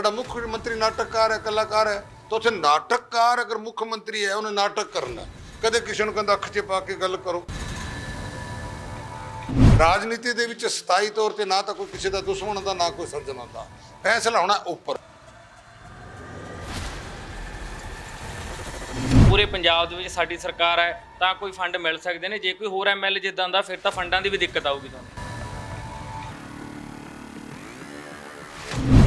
ਸਾਡਾ ਮੁੱਖ ਮੰਤਰੀ ਨਾਟਕਕਾਰ ਹੈ, ਕਲਾਕਾਰ ਹੈ, ਤਾਂ ਉੱਥੇ ਨਾਟਕਕਾਰ ਅਗਰ ਮੁੱਖ ਮੰਤਰੀ ਹੈ, ਉਹਨੇ ਨਾਟਕ ਕਰਨਾ ਕਦੇ ਕਿਸੇ ਨੂੰ ਕਹਿੰਦਾ ਅੱਖ 'ਚ ਪਾ ਕੇ ਗੱਲ ਕਰੋ। ਰਾਜਨੀਤੀ ਦੇ ਵਿੱਚ ਸਥਾਈ ਤੌਰ ਤੇ ਨਾ ਤਾਂ ਕੋਈ ਕਿਸੇ ਦਾ ਦੁਸ਼ਮਣ ਹੁੰਦਾ, ਨਾ ਕੋਈ ਸੱਜਣ ਹੁੰਦਾ। ਫੈਸਲਾ ਹੋਣਾ ਉੱਪਰ। ਪੂਰੇ ਪੰਜਾਬ ਦੇ ਵਿੱਚ ਸਾਡੀ ਸਰਕਾਰ ਹੈ, ਤਾਂ ਕੋਈ ਫੰਡ ਮਿਲ ਸਕਦੇ ਨੇ। ਜੇ ਕੋਈ ਹੋਰ ਐਮਐਲਏ ਜਿੱਦਾਂ ਦਾ, ਫਿਰ ਤਾਂ ਫੰਡਾਂ ਦੀ ਵੀ ਦਿੱਕਤ ਆਊਗੀ ਤੁਹਾਨੂੰ।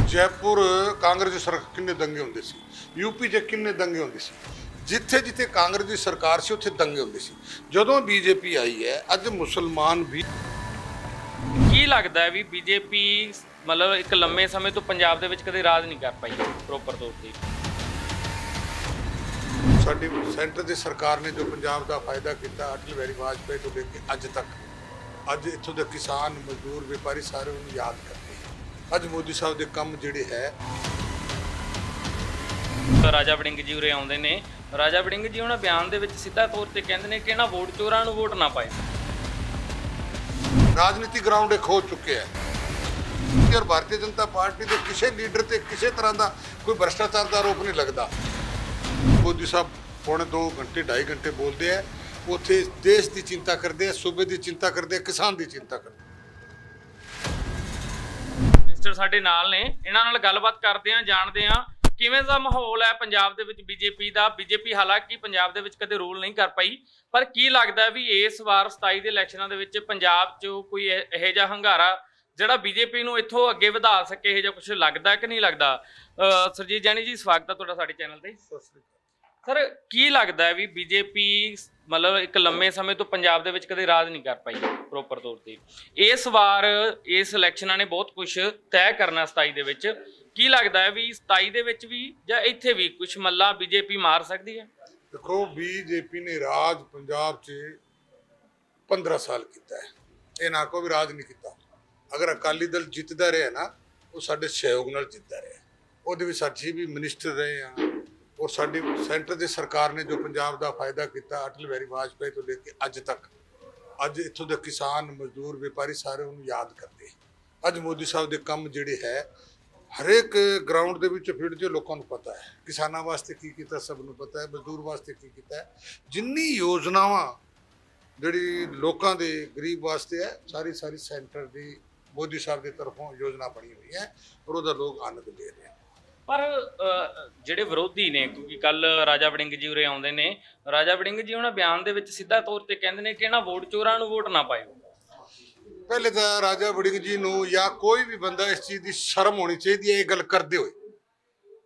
ਜੈਪੁਰ ਕਾਂਗਰਸ ਦੀ ਸਰਕਾਰ ਕਿੰਨੇ ਦੰਗੇ ਹੁੰਦੇ ਸੀ? ਯੂਪੀ 'ਚ ਕਿੰਨੇ ਦੰਗੇ ਹੁੰਦੇ ਸੀ? ਜਿੱਥੇ ਜਿੱਥੇ ਕਾਂਗਰਸ ਦੀ ਸਰਕਾਰ ਸੀ ਉੱਥੇ ਦੰਗੇ ਹੁੰਦੇ ਸੀ। ਜਦੋਂ ਬੀਜੇਪੀ ਆਈ ਹੈ ਅੱਜ ਮੁਸਲਮਾਨ ਵੀ ਕੀ ਲੱਗਦਾ ਹੈ ਵੀ ਬੀਜੇਪੀ ਮਤਲਬ ਇੱਕ ਲੰਮੇ ਸਮੇਂ ਤੋਂ ਪੰਜਾਬ ਦੇ ਵਿੱਚ ਕਦੇ ਰਾਜ ਨਹੀਂ ਕਰ ਪਾਈ ਪ੍ਰੋਪਰ ਤੌਰ ਤੇ? ਸਾਡੀ ਸੈਂਟਰ ਦੀ ਸਰਕਾਰ ਨੇ ਜੋ ਪੰਜਾਬ ਦਾ ਫਾਇਦਾ ਕੀਤਾ ਅਟਲ ਬਿਹਾਰੀ ਵਾਜਪੇਈ ਤੋਂ ਲੈ ਕੇ ਅੱਜ ਤੱਕ ਅੱਜ ਇੱਥੋਂ ਦੇ ਕਿਸਾਨ ਮਜ਼ਦੂਰ ਵਪਾਰੀ ਸਾਰੇ ਉਹਨੂੰ ਯਾਦ ਕਰਦੇ। ਅੱਜ ਮੋਦੀ ਸਾਹਿਬ ਦੇ ਕੰਮ ਜਿਹੜੇ ਹੈ। ਤਾਂ ਰਾਜਾ ਵੜਿੰਗ ਜੀ ਉਰੇ ਆਉਂਦੇ ਨੇ। ਰਾਜਾ ਵੜਿੰਗ ਜੀ ਉਹਨਾਂ ਬਿਆਨ ਦੇ ਵਿੱਚ ਸਿੱਧਾ ਤੌਰ ਤੇ ਕਹਿੰਦੇ ਨੇ ਕਿ ਇਹਨਾਂ ਵੋਟ ਚੋਰਾਂ ਨੂੰ ਵੋਟ ਨਾ ਪਾਏ। ਰਾਜਨੀਤੀ ਗਰਾਊਂਡ ਖੋ ਚੁੱਕੇ ਹੈ। ਔਰ ਭਾਰਤੀ ਜਨਤਾ ਪਾਰਟੀ ਦੇ ਕਿਸੇ ਲੀਡਰ ਤੇ ਕਿਸੇ ਤਰ੍ਹਾਂ ਦਾ ਕੋਈ ਭ੍ਰਸ਼ਟਾਚਾਰ ਦਾ ਆਰੋਪ ਨਹੀਂ ਲੱਗਦਾ। ਮੋਦੀ ਸਾਹਿਬ ਪੌਣੇ 2 ਘੰਟੇ 2.5 ਘੰਟੇ ਬੋਲਦੇ ਆ ਉੱਥੇ ਦੇਸ਼ ਦੀ ਚਿੰਤਾ ਕਰਦੇ ਆ ਸੂਬੇ ਦੀ ਚਿੰਤਾ ਕਰਦੇ ਆ ਕਿਸਾਨ ਦੀ ਚਿੰਤਾ ਕਰਦੇ ਆ। ਮਿਨਿਸਟਰ ਸਾਡੇ ਨਾਲ ਨੇ। ਇਹਨਾਂ ਨਾਲ ਗੱਲਬਾਤ ਕਰਦੇ ਆਂ ਜਾਣਦੇ ਆਂ ਕਿਵੇਂ ਦਾ ਮਾਹੌਲ ਹੈ ਪੰਜਾਬ ਦੇ ਵਿੱਚ ਬੀਜੇਪੀ ਦਾ। ਬੀਜੇਪੀ ਹਾਲਾਂਕਿ ਪੰਜਾਬ ਦੇ ਵਿੱਚ ਕਦੇ ਰੂਲ ਨਹੀਂ ਕਰ ਪਾਈ, ਪਰ ਕੀ ਲੱਗਦਾ ਵੀ ਇਸ ਵਾਰ 27 ਦੇ ਇਲੈਕਸ਼ਨਾਂ ਦੇ ਵਿੱਚ ਪੰਜਾਬ 'ਚ ਕੋਈ ਇਹ- ਇਹੋ ਜਿਹਾ ਹੰਗਾਰਾ ਜਿਹੜਾ ਬੀਜੇਪੀ ਨੂੰ ਇੱਥੋਂ ਅੱਗੇ ਵਧਾ ਸਕੇ, ਇਹੋ ਜਿਹਾ ਕੁਝ ਲੱਗਦਾ ਕਿ ਨਹੀਂ ਲੱਗਦਾ? ਅਹ ਸਰਜੀਤ ਜਾਨੀ ਜੀ, ਸਵਾਗਤ ਹੈ ਤੁਹਾਡਾ ਸਾਡੇ ਚੈਨਲ ਤੇ। ਸਤਿ ਸ਼੍ਰੀ ਅਕਾਲ। ਸਰ, ਕੀ ਲੱਗਦਾ ਹੈ ਵੀ ਬੀਜੇਪੀ ਮਤਲਬ ਇੱਕ ਲੰਮੇ ਸਮੇਂ ਤੋਂ ਪੰਜਾਬ ਦੇ ਵਿੱਚ ਕਦੇ ਰਾਜ ਨਹੀਂ ਕਰ ਪਾਈ ਪ੍ਰੋਪਰ ਤੌਰ ਤੇ? ਇਸ ਵਾਰ ਇਸ ਇਲੈਕਸ਼ਨਾਂ ਨੇ ਬਹੁਤ ਕੁਝ ਤੈਅ ਕਰਨਾ 27 ਦੇ ਵਿੱਚ। ਕੀ ਲੱਗਦਾ ਹੈ ਵੀ 27 ਦੇ ਵਿੱਚ ਵੀ ਜਾਂ ਇੱਥੇ ਵੀ ਕੁਝ ਮੱਲਾ ਬੀਜੇਪੀ ਮਾਰ ਸਕਦੀ ਹੈ? ਦੇਖੋ, ਬੀਜੇਪੀ ਨੇ ਰਾਜ ਪੰਜਾਬ 'ਚ 15 ਸਾਲ ਕੀਤਾ ਹੈ। ਇਹ ਨਾ ਕੋਈ ਵੀ ਰਾਜ ਨਹੀਂ ਕੀਤਾ। ਅਗਰ ਅਕਾਲੀ ਦਲ ਜਿੱਤਦਾ ਰਿਹਾ ਨਾ, ਉਹ ਸਾਡੇ ਸਹਿਯੋਗ ਨਾਲ ਜਿੱਤਦਾ ਰਿਹਾ। ਉਹਦੇ ਵਿੱਚ ਸਾਡੀ ਵੀ ਮਿਨਿਸਟਰ ਰਹੇ ਆ। ਔਰ ਸਾਡੀ ਸੈਂਟਰ ਦੀ ਸਰਕਾਰ ਨੇ ਜੋ ਪੰਜਾਬ ਦਾ ਫਾਇਦਾ ਕੀਤਾ, ਅਟਲ ਬਿਹਾਰੀ ਵਾਜਪਾਈ ਤੋਂ ਲੈ ਕੇ ਅੱਜ ਤੱਕ, ਅੱਜ ਇੱਥੋਂ ਦੇ ਕਿਸਾਨ, ਮਜ਼ਦੂਰ, ਵਪਾਰੀ ਸਾਰੇ ਉਹਨੂੰ ਯਾਦ ਕਰਦੇ ਅੱਜ ਮੋਦੀ ਸਾਹਿਬ ਦੇ ਕੰਮ ਜਿਹੜੇ ਹੈ, ਹਰੇਕ ਗਰਾਊਂਡ ਦੇ ਵਿੱਚ ਫੀਲਡ 'ਚ ਲੋਕਾਂ ਨੂੰ ਪਤਾ ਹੈ। ਕਿਸਾਨਾਂ ਵਾਸਤੇ ਕੀ ਕੀਤਾ, ਸਭ ਨੂੰ ਪਤਾ ਹੈ, ਮਜ਼ਦੂਰ ਵਾਸਤੇ ਕੀ ਕੀਤਾ ਹੈ। ਜਿੰਨੀ ਯੋਜਨਾਵਾਂ ਜਿਹੜੀ ਲੋਕਾਂ ਦੇ, ਗਰੀਬ ਵਾਸਤੇ ਹੈ ਸਾਰੀ ਸਾਰੀ ਸੈਂਟਰ ਦੀ, ਮੋਦੀ ਸਾਹਿਬ ਦੀ ਤਰਫੋਂ ਯੋਜਨਾ ਬਣੀ ਹੋਈ ਹੈ ਔਰ ਉਹਦਾ ਲੋਕ ਆਨੰਦ ਲੈ ਰਹੇ ਹਨ। ਪਰ ਅਹ, ਜਿਹੜੇ ਵਿਰੋਧੀ ਨੇ ਕਿਉਂਕਿ ਕੱਲ ਰਾਜਾ ਵੜਿੰਗ ਜੀ ਉਰੇ ਆਉਂਦੇ ਨੇ ਰਾਜਾ ਵੜਿੰਗ ਜੀ ਉਹਨਾਂ ਬਿਆਨ ਦੇ ਵਿੱਚ ਸਿੱਧਾ ਤੌਰ ਤੇ ਕਹਿੰਦੇ ਨੇ ਕਿ ਇਹਨਾਂ ਵੋਟ ਚੋਰਾਂ ਨੂੰ ਵੋਟ ਨਾ ਪਾਇਓ। ਪਹਿਲੇ ਤਾਂ ਰਾਜਾ ਵੜਿੰਗ ਜੀ ਨੂੰ ਜਾਂ ਕੋਈ ਵੀ ਬੰਦਾ ਇਸ ਚੀਜ਼ ਦੀ ਸ਼ਰਮ ਹੋਣੀ ਚਾਹੀਦੀ ਹੈ ਇਹ ਗੱਲ ਕਰਦੇ ਹੋਏ।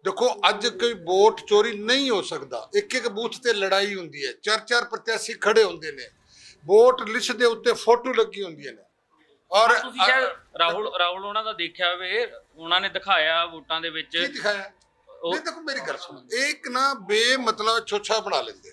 ਦੇਖੋ ਅੱਜ ਕੋਈ ਵੋਟ ਚੋਰੀ ਨਹੀਂ ਹੋ ਸਕਦਾ। ਇੱਕ ਇੱਕ ਬੂਥ ਤੇ ਲੜਾਈ ਹੁੰਦੀ ਹੈ। ਚਾਰ ਚਾਰ ਪ੍ਰਤਿਆਸ਼ੀ ਖੜੇ ਹੁੰਦੇ ਨੇ। ਵੋਟ ਲਿਸਟ ਦੇ ਉੱਤੇ ਫੋਟੋ ਲੱਗੀ ਹੁੰਦੀਆਂ ਨੇ। ਔਰ ਤੁਸੀਂ ਸ਼ਾਇਦ ਰਾਹੁਲ ਰਾਹੁਲ ਉਹਨਾਂ ਦਾ ਦੇਖਿਆ ਹੋਵੇ ਉਹਨਾਂ ਨੇ ਦਿਖਾਇਆ ਵੋਟਾਂ ਦੇ ਵਿੱਚ। ਕੀ ਦਿਖਾਇਆ? ਨਹੀਂ ਦੇਖੋ ਮੇਰੀ ਗੱਲ ਸੁਣੋ। ਇੱਕ ਨਾ ਬੇਮਤਲਬ ਛੋਛਾ ਬਣਾ ਲੈਂਦੇ।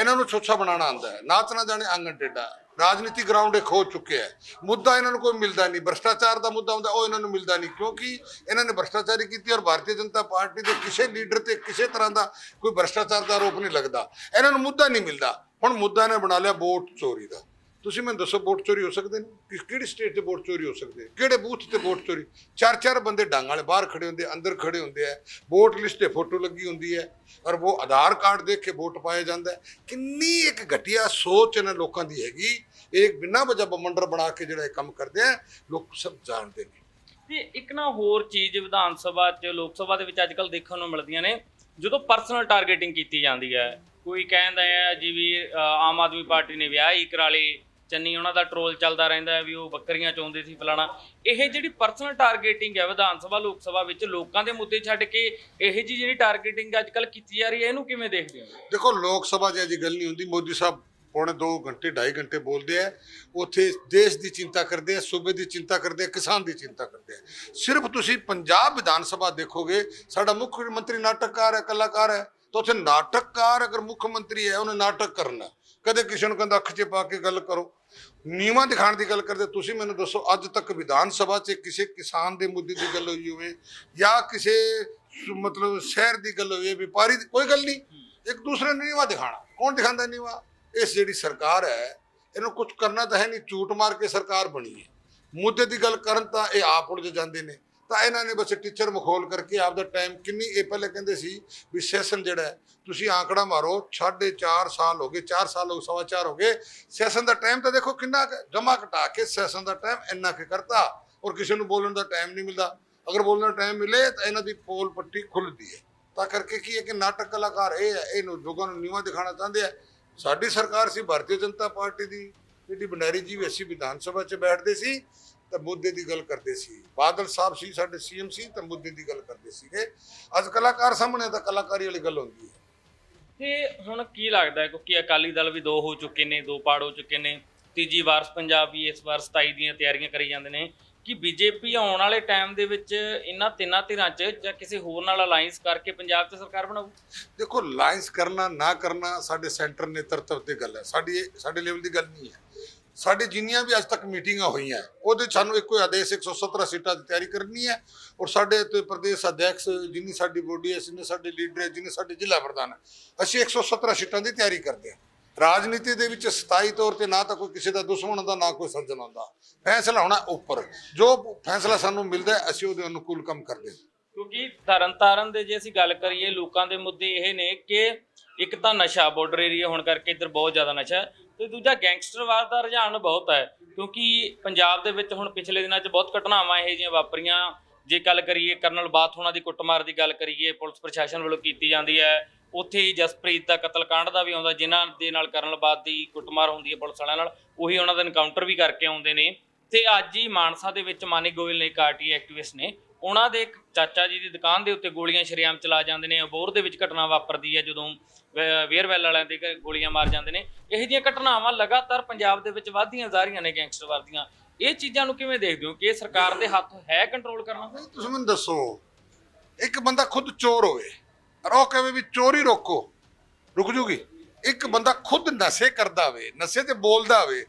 ਇਹਨਾਂ ਨੂੰ ਛੋਛਾ ਬਣਾਉਣਾ ਆਉਂਦਾ ਹੈ। ਨਾਚ ਨਾ ਜਾਣੇ ਆਂਗਣ ਟੇਡਾ ਰਾਜਨੀਤੀ ਗਰਾਊਂਡ ਖੋ ਚੁੱਕੇ ਹੈ। ਮੁੱਦਾ ਇਹਨਾਂ ਨੂੰ ਕੋਈ ਮਿਲਦਾ ਨਹੀਂ। ਭ੍ਰਸ਼ਟਾਚਾਰ ਦਾ ਮੁੱਦਾ ਹੁੰਦਾ ਉਹ ਇਹਨਾਂ ਨੂੰ ਮਿਲਦਾ ਨਹੀਂ। ਕਿਉਂਕਿ ਇਹਨਾਂ ਨੇ ਭ੍ਰਸ਼ਟਾਚਾਰੀ ਕੀਤੀ ਔਰ ਭਾਰਤੀ ਜਨਤਾ ਪਾਰਟੀ ਦੇ ਕਿਸੇ ਲੀਡਰ ਤੇ ਕਿਸੇ ਤਰ੍ਹਾਂ ਦਾ ਕੋਈ ਭ੍ਰਸ਼ਟਾਚਾਰ ਦਾ ਆਰੋਪ ਨਹੀਂ ਲੱਗਦਾ। ਇਹਨਾਂ ਨੂੰ ਮੁੱਦਾ ਨਹੀਂ ਮਿਲਦਾ। ਹੁਣ ਮੁੱਦਾ ਇਹਨੇ ਬਣਾ ਲਿਆ ਵੋਟ ਚੋਰੀ ਦਾ। ਤੁਸੀਂ ਮੈਨੂੰ ਦੱਸੋ ਵੋਟ ਚੋਰੀ ਹੋ ਸਕਦੇ ਨੇ? ਕਿ ਕਿਹੜੀ ਸਟੇਟ ਤੇ ਵੋਟ ਚੋਰੀ ਹੋ ਸਕਦੇ? ਕਿਹੜੇ ਬੂਥ ਤੇ ਵੋਟ ਚੋਰੀ? ਚਾਰ ਚਾਰ ਬੰਦੇ ਡਾਂਗ ਵਾਲੇ ਬਾਹਰ ਖੜੇ ਹੁੰਦੇ ਅੰਦਰ ਖੜੇ ਹੁੰਦੇ ਆ। ਵੋਟ ਲਿਸਟ ਤੇ ਫੋਟੋ ਲੱਗੀ ਹੁੰਦੀ ਹੈ। ਔਰ ਉਹ ਆਧਾਰ ਕਾਰਡ ਦੇਖ ਕੇ ਵੋਟ ਪਾਇਆ ਜਾਂਦਾ ਕਿੰਨੀ ਇੱਕ ਘਟੀਆ ਸੋਚ ਇਹਨਾਂ ਲੋਕਾਂ ਦੀ ਹੈਗੀ। ਇਹ ਬਿਨਾਂ ਵਜ੍ਹਾ ਬਮੰਡਰ ਬਣਾ ਕੇ ਜਿਹੜਾ ਇਹ ਕੰਮ ਕਰਦੇ ਆ, ਲੋਕ ਸਭ ਜਾਣਦੇ ਨੇ। ਤੇ ਇੱਕ ਨਾ ਹੋਰ ਚੀਜ਼ ਵਿਧਾਨ ਸਭਾ 'ਚ, ਲੋਕ ਸਭਾ ਦੇ ਵਿੱਚ ਅੱਜ ਕੱਲ ਦੇਖਣ ਨੂੰ ਮਿਲਦੀਆਂ ਨੇ, ਜਦੋਂ ਪਰਸਨਲ ਟਾਰਗੇਟਿੰਗ ਕੀਤੀ ਜਾਂਦੀ ਹੈ, ਕੋਈ ਕਹਿੰਦਾ ਹੈ ਜੀ ਵੀ ਆਮ ਆਦਮੀ ਪਾਰਟੀ ਨੇ ਵਿਆਹ ਹੀ ਕਰਾ ਲਈ ਚੰਨੀ ਉਹਨਾਂ ਦਾ ਟਰੋਲ ਚੱਲਦਾ ਰਹਿੰਦਾ ਹੈ ਵੀ ਉਹ ਬੱਕਰੀਆਂ ਚਾਉਂਦੇ ਸੀ ਫਲਾਣਾ। ਇਹ ਜਿਹੜੀ ਪਰਸਨਲ ਟਾਰਗੇਟਿੰਗ ਹੈ ਵਿਧਾਨ ਸਭਾ, ਲੋਕ ਸਭਾ ਵਿੱਚ ਲੋਕਾਂ ਦੇ ਮੁੱਦੇ ਛੱਡ ਕੇ ਇਹ ਜੀ ਜਿਹੜੀ ਟਾਰਗੇਟਿੰਗ ਅੱਜ ਕੱਲ ਕੀਤੀ ਜਾ ਰਹੀ ਹੈ, ਇਹਨੂੰ ਕਿਵੇਂ ਦੇਖਦੇ ਹੋ? ਦੇਖੋ, ਲੋਕ ਸਭਾ 'ਚ ਅਜੀ ਗੱਲ ਨਹੀਂ ਹੁੰਦੀ। ਮੋਦੀ ਸਾਹਿਬ ਪੌਣੇ 2 ਘੰਟੇ 2.5 ਘੰਟੇ ਬੋਲਦੇ ਆ। ਉੱਥੇ ਦੇਸ਼ ਦੀ ਚਿੰਤਾ ਕਰਦੇ ਆ, ਸੂਬੇ ਦੀ ਚਿੰਤਾ ਕਰਦੇ ਆ, ਕਿਸਾਨ ਦੀ ਚਿੰਤਾ ਕਰਦੇ ਆ। ਸਿਰਫ ਤੁਸੀਂ ਪੰਜਾਬ ਵਿਧਾਨ ਸਭਾ ਦੇਖੋਗੇ, ਸਾਡਾ ਮੁੱਖ ਮੰਤਰੀ ਨਾਟਕਕਾਰ ਹੈ, ਕਲਾਕਾਰ ਹੈ। ਤਾਂ ਉੱਥੇ ਨਾਟਕਕਾਰ ਅਗਰ ਮੁੱਖ ਮੰਤਰੀ ਹੈ, ਉਹਨੇ ਨਾਟਕ ਕਰਨਾ। ਕਦੇ ਕਿਸੇ ਨੂੰ ਕਹਿੰਦਾ ਅੱਖ 'ਚ ਪਾ ਕੇ ਗੱਲ ਕਰੋ। ਨੀਵਾਂ ਦਿਖਾਉਣ ਦੀ ਗੱਲ ਕਰਦੇ, ਤੁਸੀਂ ਮੈਨੂੰ ਦੱਸੋ, ਅੱਜ ਤੱਕ ਵਿਧਾਨ ਸਭਾ 'ਚ ਕਿਸੇ ਕਿਸਾਨ ਦੇ ਮੁੱਦੇ ਦੀ ਗੱਲ ਹੋਈ ਹੋਵੇ ਜਾਂ ਕਿਸੇ ਮਤਲਬ ਸ਼ਹਿਰ ਦੀ ਗੱਲ ਹੋਈ ਵਪਾਰੀ ਦੀ, ਕੋਈ ਗੱਲ ਨਹੀਂ। ਇੱਕ ਦੂਸਰੇ ਨੂੰ ਨੀਵਾਂ ਦਿਖਾਣਾ ਕੌਣ ਦਿਖਾਉਂਦਾ ਨੀਵਾਂ? ਇਸ ਜਿਹੜੀ ਸਰਕਾਰ ਹੈ, ਇਹਨੂੰ ਕੁਝ ਕਰਨਾ ਤਾਂ ਹੈ ਨਹੀਂ, ਝੂਠ ਮਾਰ ਕੇ ਸਰਕਾਰ ਬਣੀ ਹੈ। ਮੁੱਦੇ ਦੀ ਗੱਲ ਕਰਨ ਤਾਂ ਇਹ ਆਪ ਉਲਝ ਜਾਂਦੇ ਨੇ। ਤਾਂ ਇਹਨਾਂ ਨੇ ਬਸ ਟੀਚਰ ਮਖੌਲ ਕਰਕੇ ਆਪਦਾ ਟਾਈਮ ਕਿੰਨੀ ਇਹ ਪਹਿਲੇ ਕਹਿੰਦੇ ਸੀ ਵੀ ਸੈਸ਼ਨ ਜਿਹੜਾ ਤੁਸੀਂ ਆંકੜਾ ਮਾਰੋ 4.5 ਸਾਲ ਹੋ ਗਏ 4 ਸਾਲ ਹੋ ਗਏ, ਸਵਾ ਚਾਰ ਹੋ ਗਏ। ਸੈਸ਼ਨ ਦਾ ਟਾਈਮ ਤਾਂ ਦੇਖੋ ਕਿੰਨਾ ਜਮਾ ਘਟਾ ਕੇ ਸੈਸ਼ਨ ਦਾ ਟਾਈਮ ਇੰਨਾ ਕਿ ਕਰਤਾ। ਔਰ ਕਿਸੇ ਨੂੰ ਬੋਲਣ ਦਾ ਟਾਈਮ ਨਹੀਂ ਮਿਲਦਾ। ਅਗਰ ਬੋਲਣ ਦਾ ਟਾਈਮ ਮਿਲੇ ਤਾਂ ਇਹਨਾਂ ਦੀ ਪੋਲ ਪੱਟੀ ਖੁੱਲਦੀ ਹੈ। ਤਾਂ ਕਰਕੇ ਕੀ ਹੈ ਕਿ ਨਾਟਕ ਕਲਾਕਾਰ ਇਹ ਹੈ ਇਹਨੂੰ ਲੋਕਾਂ ਨੂੰ ਨੀਵਾਂ ਦਿਖਾਉਣਾ ਚਾਹੁੰਦੇ ਆ। ਸਾਡੀ ਸਰਕਾਰ ਸੀ ਭਾਰਤੀ ਜਨਤਾ ਪਾਰਟੀ ਦੀ ਜਿਹੜੀ ਬੰਡਾਰੀ ਜੀ ਵੀ ਅਸੀਂ ਵਿਧਾਨ ਸਭਾ 'ਚ ਬੈਠਦੇ ਸੀ। ਤਾਂ ਮੁੱਦੇ ਦੀ ਗੱਲ ਕਰਦੇ ਸੀ। ਬਾਦਲ ਸਾਹਿਬ ਸੀ ਸਾਡੇ ਸੀਐਮ ਸੀ ਤਾਂ ਮੁੱਦੇ ਦੀ ਗੱਲ ਕਰਦੇ ਸੀਗੇ। ਅੱਜ ਕਲਾਕਾਰ ਸਾਹਮਣੇ ਤਾਂ ਕਲਾਕਾਰੀ ਵਾਲੀ ਗੱਲ ਹੁੰਦੀ ਹੈ। ਤੇ ਹੁਣ ਕੀ ਲੱਗਦਾ ਹੈ ਕਿਉਂਕਿ ਅਕਾਲੀ ਦਲ ਵੀ ਦੋ ਹੋ ਚੁੱਕੇ ਨੇ ਦੋ ਪਾੜ ਹੋ ਚੁੱਕੇ ਨੇ ਤੀਜੀ ਵਾਰਸ ਪੰਜਾਬ ਵੀ ਇਸ ਵਾਰ 27 ਦੀਆਂ ਤਿਆਰੀਆਂ ਕਰੀ ਜਾਂਦੇ ਨੇ। ਕਿ ਬੀਜੇਪੀ ਆਉਣ ਵਾਲੇ ਟਾਈਮ ਦੇ ਵਿੱਚ ਇਹਨਾਂ ਤਿੰਨਾਂ ਧਿਰਾਂ 'ਚ ਜਾਂ ਕਿਸੇ ਹੋਰ ਨਾਲ ਅਲਾਈਅੰਸ ਕਰਕੇ ਪੰਜਾਬ 'ਚ ਸਰਕਾਰ ਬਣਾਊ? ਦੇਖੋ ਲਾਈਨਸ ਕਰਨਾ ਨਾ ਕਰਨਾ ਸਾਡੇ ਸੈਂਟਰ ਨੇਤਰਤਵ ਦੀ ਗੱਲ ਹੈ। ਸਾਡੀ ਸਾਡੇ ਲੈਵਲ ਦੀ ਗੱਲ ਨਹੀਂ ਹੈ। ਸਾਡੇ ਜਿੰਨੀਆਂ ਵੀ ਅੱਜ ਤੱਕ ਮੀਟਿੰਗਾਂ ਹੋਈਆਂ, ਉਹਦੇ 'ਚ ਸਾਨੂੰ ਇੱਕੋ ਹੀ ਆਦੇਸ਼ 117 ਸੀਟਾਂ ਦੀ ਤਿਆਰੀ ਕਰਨੀ ਹੈ ਔਰ ਸਾਡੇ ਤੇ ਪ੍ਰਦੇਸ਼ ਅਧਿਕਸ਼ ਜਿੰਨੀ ਸਾਡੀ ਬੋਡੀ ਹੈ, ਜਿੰਨੇ ਸਾਡੇ ਲੀਡਰ ਹੈ, ਜਿੰਨੇ ਸਾਡੇ ਜ਼ਿਲ੍ਹਾ ਪ੍ਰਧਾਨ ਹੈ, ਅਸੀਂ 117 ਸੀਟਾਂ ਦੀ ਤਿਆਰੀ ਕਰਦੇ ਹਾਂ। ਰਾਜਨੀਤੀ ਦੇ ਵਿੱਚ ਸਥਾਈ ਤੌਰ ਤੇ ਨਾ ਤਾਂ ਕੋਈ ਕਿਸੇ ਦਾ ਦੁਸ਼ਮਣ ਹੁੰਦਾ ਨਾ ਕੋਈ ਸੱਜਣ ਹੁੰਦਾ ਫੈਸਲਾ ਹੋਣਾ ਉੱਪਰ। ਜੋ ਫੈਸਲਾ ਸਾਨੂੰ ਮਿਲਦਾ ਅਸੀਂ ਉਹਦੇ ਅਨੁਕੂਲ ਕੰਮ ਕਰਦੇ ਹਾਂ। ਕਿਉਂਕਿ ਤਰਨਤਾਰਨ ਦੇ ਜੇ ਅਸੀਂ ਗੱਲ ਕਰੀਏ, ਲੋਕਾਂ ਦੇ ਮੁੱਦੇ ਇਹ ਨੇ ਕਿ ਇੱਕ ਤਾਂ ਨਸ਼ਾ ਬਾਰਡਰ ਏਰੀਆ ਹੋਣ ਕਰਕੇ ਇੱਧਰ ਬਹੁਤ ਜ਼ਿਆਦਾ ਨਸ਼ਾ ਤੇ ਦੂਜਾ ਗੈਂਗਸਟਰਵਾਦ ਦਾ ਰੁਝਾਨ ਬਹੁਤ ਹੈ, ਕਿਉਂਕਿ ਪੰਜਾਬ ਦੇ ਵਿੱਚ ਹੁਣ ਪਿਛਲੇ ਦਿਨਾਂ 'ਚ ਬਹੁਤ ਘਟਨਾਵਾਂ ਇਹੋ ਜਿਹੀਆਂ ਵਾਪਰੀਆਂ। ਜੇ ਗੱਲ ਕਰੀਏ ਕਰਨਲ ਬਾਥ ਹੋਣਾ ਦੀ ਕੁੱਟਮਾਰ ਦੀ ਗੱਲ ਕਰੀਏ, ਪੁਲਿਸ ਪ੍ਰਸ਼ਾਸਨ ਵੱਲੋਂ ਕੀਤੀ ਜਾਂਦੀ ਹੈ। ਉੱਥੇ ਹੀ ਜਸਪ੍ਰੀਤ ਦਾ ਕਤਲकांड ਦਾ ਵੀ ਆਉਂਦਾ, ਜਿਨ੍ਹਾਂ ਦੇ ਨਾਲ ਕਰਨਲ ਬਾਥ ਦੀ ਕੁੱਟਮਾਰ ਹੁੰਦੀ ਹੈ ਪੁਲਿਸ ਵਾਲਿਆਂ ਨਾਲ, ਉਹੀ ਉਹਨਾਂ ਦਾ ਐਨਕਾਊਂਟਰ ਵੀ ਕਰਕੇ ਆਉਂਦੇ ਨੇ। ਤੇ ਅੱਜ ਹੀ ਮਾਨਸਾ ਦੇ ਵਿੱਚ ਮਾਨੀ ਗੋਇਲ ਨੇ, ਇੱਕ ਆਰਟੀ ਐਕਟਿਵਿਸਟ ਨੇ ਉਹਨਾਂ ਦੇ ਚਾਚਾ ਜੀ ਦੀ ਦੁਕਾਨ ਦੇ ਉੱਤੇ ਗੋਲੀਆਂ ਸ਼ਰੇਆਮ ਚਲਾ ਜਾਂਦੇ ਨੇ ਅਬੋਰ ਦੇ ਵਿੱਚ ਘਟਨਾ ਵਾਪਰਦੀ ਹੈ ਜਦੋਂ ਵੇ- ਵੇਅਰਵੈਲ ਵਾਲਿਆਂ ਦੇ ਗੋਲੀਆਂ ਮਾਰ ਜਾਂਦੇ ਨੇ। ਇਹੋ ਜਿਹੀਆਂ ਘਟਨਾਵਾਂ ਲਗਾਤਾਰ ਪੰਜਾਬ ਦੇ ਵਿੱਚ ਵਧਦੀਆਂ ਜਾ ਰਹੀਆਂ ਨੇ ਗੈਂਗਸਟਰਵਾਦ ਦੀਆਂ। ਇਹ ਚੀਜ਼ਾਂ ਨੂੰ ਕਿਵੇਂ ਦੇਖਦੇ ਹੋ? ਕਿ ਇਹ ਸਰਕਾਰ ਦੇ ਹੱਥ ਹੈ ਕੰਟਰੋਲ ਕਰਨਾ? ਤੁਸੀਂ ਮੈਨੂੰ ਦੱਸੋ। ਇੱਕ ਬੰਦਾ ਖੁਦ ਚੋਰ ਹੋਵੇ, ਔਰ ਉਹ ਕਹੇ ਵੀ ਚੋਰੀ ਰੋਕੋ, ਰੁਕ ਜੂਗੀ। ਇੱਕ ਬੰਦਾ ਖੁਦ ਨਸ਼ੇ ਕਰਦਾ ਹੋਵੇ, ਨਸ਼ੇ ਤੇ ਬੋਲਦਾ ਹੋਵੇ,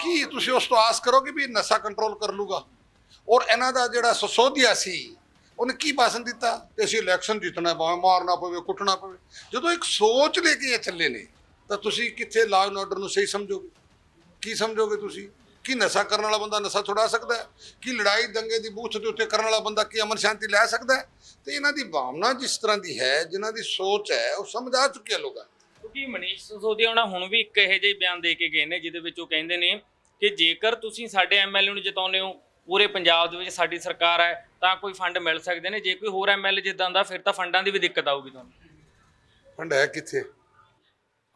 ਕੀ ਤੁਸੀਂ ਉਸ ਤੋਂ ਆਸ ਕਰੋਗੇ ਵੀ ਨਸ਼ਾ ਕੰਟਰੋਲ ਕਰ ਲੂਗਾ? ਔਰ ਇਹਨਾਂ ਦਾ ਜਿਹੜਾ ਸਸੋਧਿਆ ਸੀ, ਉਹਨੇ ਕੀ ਭਾਸ਼ਣ ਦਿੱਤਾ? ਤੇ ਅਸੀਂ ਇਲੈਕਸ਼ਨ ਜਿੱਤਣਾ ਭਾਵੇਂ, ਮਾਰਨਾ ਪਵੇ, ਕੁੱਟਣਾ ਪਵੇ। ਜਦੋਂ ਇੱਕ ਸੋਚ ਲੈ ਕੇ ਇਹ ਚੱਲੇ ਨੇ, ਤਾਂ ਤੁਸੀਂ ਕਿੱਥੇ ਲਾਅ ਐਂਡ ਆਰਡਰ ਨੂੰ ਸਹੀ ਸਮਝੋਗੇ? ਕੀ ਸਮਝੋਗੇ ਤੁਸੀਂ? ਕੀ ਨਸ਼ਾ ਕਰਨ ਵਾਲਾ ਬੰਦਾ ਨਸ਼ਾ ਛੁਡਾ ਸਕਦਾ ਹੈ? ਕੀ ਲੜਾਈ ਦੰਗੇ ਦੀ ਬੂਥ ਦੇ ਉੱਤੇ ਕਰਨ ਵਾਲਾ ਬੰਦਾ ਕੀ ਅਮਨ ਸ਼ਾਂਤੀ ਲੈ ਸਕਦਾ ਹੈ? ਤੇ ਇਹਨਾਂ ਦੀ ਭਾਵਨਾ ਜਿਸ ਤਰ੍ਹਾਂ ਦੀ ਹੈ, ਜਿਨ੍ਹਾਂ ਦੀ ਸੋਚ ਹੈ, ਉਹ ਸਮਝ ਆ ਚੁੱਕਿਆ ਲੋਕਾਂ ਕਿਉਂਕਿ ਮਨੀਸ਼ ਸਿਸੋਦੀਆ ਉਹਨਾਂ ਹੁਣ ਵੀ ਇੱਕ ਇਹੋ ਜਿਹੇ ਬਿਆਨ ਦੇ ਕੇ ਗਏ ਨੇ, ਜਿਹਦੇ ਵਿੱਚ ਉਹ ਕਹਿੰਦੇ ਨੇ ਕਿ ਜੇਕਰ ਤੁਸੀਂ ਸਾਡੇ ਐਮਐਲਏ ਨੂੰ ਜਿਤਾਉਂਦੇ ਹੋ ਪੂਰੇ ਪੰਜਾਬ ਦੇ ਵਿੱਚ ਸਾਡੀ ਸਰਕਾਰ ਹੈ ਤਾਂ ਕੋਈ ਫੰਡ ਮਿਲ ਸਕਦੇ ਨੇ। ਜੇ ਕੋਈ ਹੋਰ ਐਮਐਲਏ ਜਿੱਦਾਂ ਦਾ ਫਿਰ ਤਾਂ ਫੰਡਾਂ ਦੀ ਵੀ ਦਿੱਕਤ ਆਊਗੀ ਤੁਹਾਨੂੰ। ਫੰਡ ਹੈ ਕਿੱਥੇ?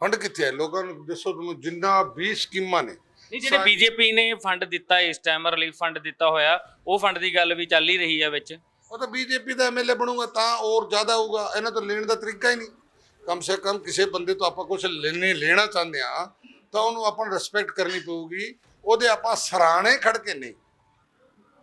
ਫੰਡ ਕਿੱਥੇ ਹੈ? ਲੋਕਾਂ ਨੂੰ ਦੱਸੋ ਤੁਹਾਨੂੰ ਜਿੰਨਾ ਵੀ ਸਕੀਮਾਂ ਨੇ ਨਹੀਂ ਜਿਹੜੇ ਬੀਜੇਪੀ ਨੇ ਫੰਡ ਦਿੱਤਾ ਇਸ ਟਾਈਮ ਰਿਲੀਫ ਫੰਡ ਦਿੱਤਾ ਹੋਇਆ ਉਹ ਫੰਡ ਦੀ ਗੱਲ ਵੀ ਚੱਲ ਹੀ ਰਹੀ ਹੈ ਵਿੱਚ। ਉਹ ਤਾਂ ਬੀਜੇਪੀ ਦਾ ਐਮਐਲਏ ਬਣੂਗਾ ਤਾਂ ਹੋਰ ਜ਼ਿਆਦਾ ਹੋਊਗਾ। ਇਹਨਾਂ ਤੋਂ ਲੈਣ ਦਾ ਤਰੀਕਾ ਹੀ ਨਹੀਂ। ਕਮ ਸੇ ਕਮ ਕਿਸੇ ਬੰਦੇ ਤੋਂ ਆਪਾਂ ਕੁਝ ਲੈਣੇ ਲੈਣਾ ਚਾਹੁੰਦੇ ਆ ਤਾਂ ਉਹਨੂੰ ਆਪਾਂ ਰਿਸਪੈਕਟ ਕਰਨੀ ਪਊਗੀ। ਉਹਦੇ ਆਪਾਂ ਸਰਾਣੇ ਖੜ ਕੇ ਨਹੀਂ।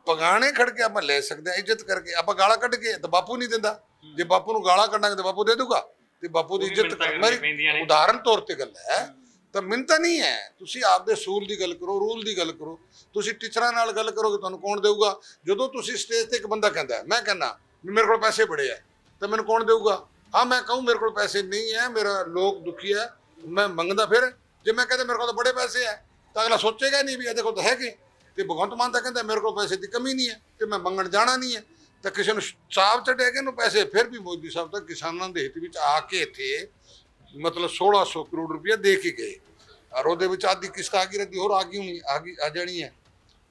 ਪਗਾਣੇ ਖੜ ਕੇ ਆਪਾਂ ਲੈ ਸਕਦੇ ਆ ਇੱਜ਼ਤ ਕਰਕੇ। ਆਪਾਂ ਗਾਲਾਂ ਕੱਢ ਕੇ ਤਾਂ ਬਾਪੂ ਨਹੀਂ ਦਿੰਦਾ। ਜੇ ਬਾਪੂ ਨੂੰ ਗਾਲਾਂ ਕੱਢਾਂਗੇ ਤਾਂ ਬਾਪੂ ਦੇ ਦੂਗਾ। ਤੇ ਬਾਪੂ ਦੀ ਇੱਜ਼ਤ। ਮੇਰੀ ਉਦਾਹਰਨ ਤੌਰ ਤੇ ਗੱਲ ਹੈ ਤਾਂ ਮਿੰਤਾ ਨਹੀਂ ਹੈ। ਤੁਸੀਂ ਆਪਦੇ ਸੂਲ ਦੀ ਗੱਲ ਕਰੋ ਰੂਲ ਦੀ ਗੱਲ ਕਰੋ। ਤੁਸੀਂ ਟੀਚਰਾਂ ਨਾਲ ਗੱਲ ਕਰੋਗੇ ਤੁਹਾਨੂੰ ਕੌਣ ਦੇਊਗਾ? ਜਦੋਂ ਤੁਸੀਂ ਸਟੇਜ ਤੇ ਇੱਕ ਬੰਦਾ ਕਹਿੰਦਾ ਮੈਂ ਕਹਿੰਦਾ ਮੇਰੇ ਕੋਲ ਪੈਸੇ ਬੜੇ ਆ ਤਾਂ ਮੈਨੂੰ ਕੌਣ ਦੇਊਗਾ? ਹਾਂ ਮੈਂ ਕਹੂੰ ਮੇਰੇ ਕੋਲ ਪੈਸੇ ਨਹੀਂ ਹੈ ਮੇਰਾ ਲੋਕ ਦੁਖੀ ਹੈ ਮੈਂ ਮੰਗਦਾ ਫਿਰ। ਜੇ ਮੈਂ ਕਹਿੰਦਾ ਮੇਰੇ ਕੋਲ ਤਾਂ ਬੜੇ ਪੈਸੇ ਹੈ ਤਾਂ ਅਗਲਾ ਸੋਚੇਗਾ ਨਹੀਂ ਵੀ ਇਹਦੇ ਕੋਲ ਤਾਂ ਹੈਗੇ। ਤੇ ਭਗਵੰਤ ਮਾਨ ਤਾਂ ਕਹਿੰਦਾ ਮੇਰੇ ਕੋਲ ਪੈਸੇ ਦੀ ਕਮੀ ਨਹੀਂ ਹੈ ਤੇ ਮੈਂ ਮੰਗਣ ਜਾਣਾ ਨਹੀਂ ਹੈ। ਤਾਂ ਕਿਸੇ ਨੂੰ ਚਾਪ ਚੜਿਆ ਕਿ ਇਹਨੂੰ ਪੈਸੇ ਫਿਰ ਵੀ ਮੋਦੀ ਸਾਹਿਬ ਤਾਂ ਕਿਸਾਨਾਂ ਦੇ ਹਿੱਤ ਵਿੱਚ ਆ ਕੇ ਇੱਥੇ ਮਤਲਬ 1600 ਕਰੋੜ ਰੁਪਇਆ ਦੇ ਕੇ ਗਏ। ਔਰ ਉਹਦੇ ਵਿੱਚ ਆਦੀ ਕਿਸ਼ਤ ਆ ਗਈ ਰਹੀ ਹੋਰ ਆ ਗਈ ਹੋਣੀ ਆ ਗਈ ਆ ਜਾਣੀ ਹੈ।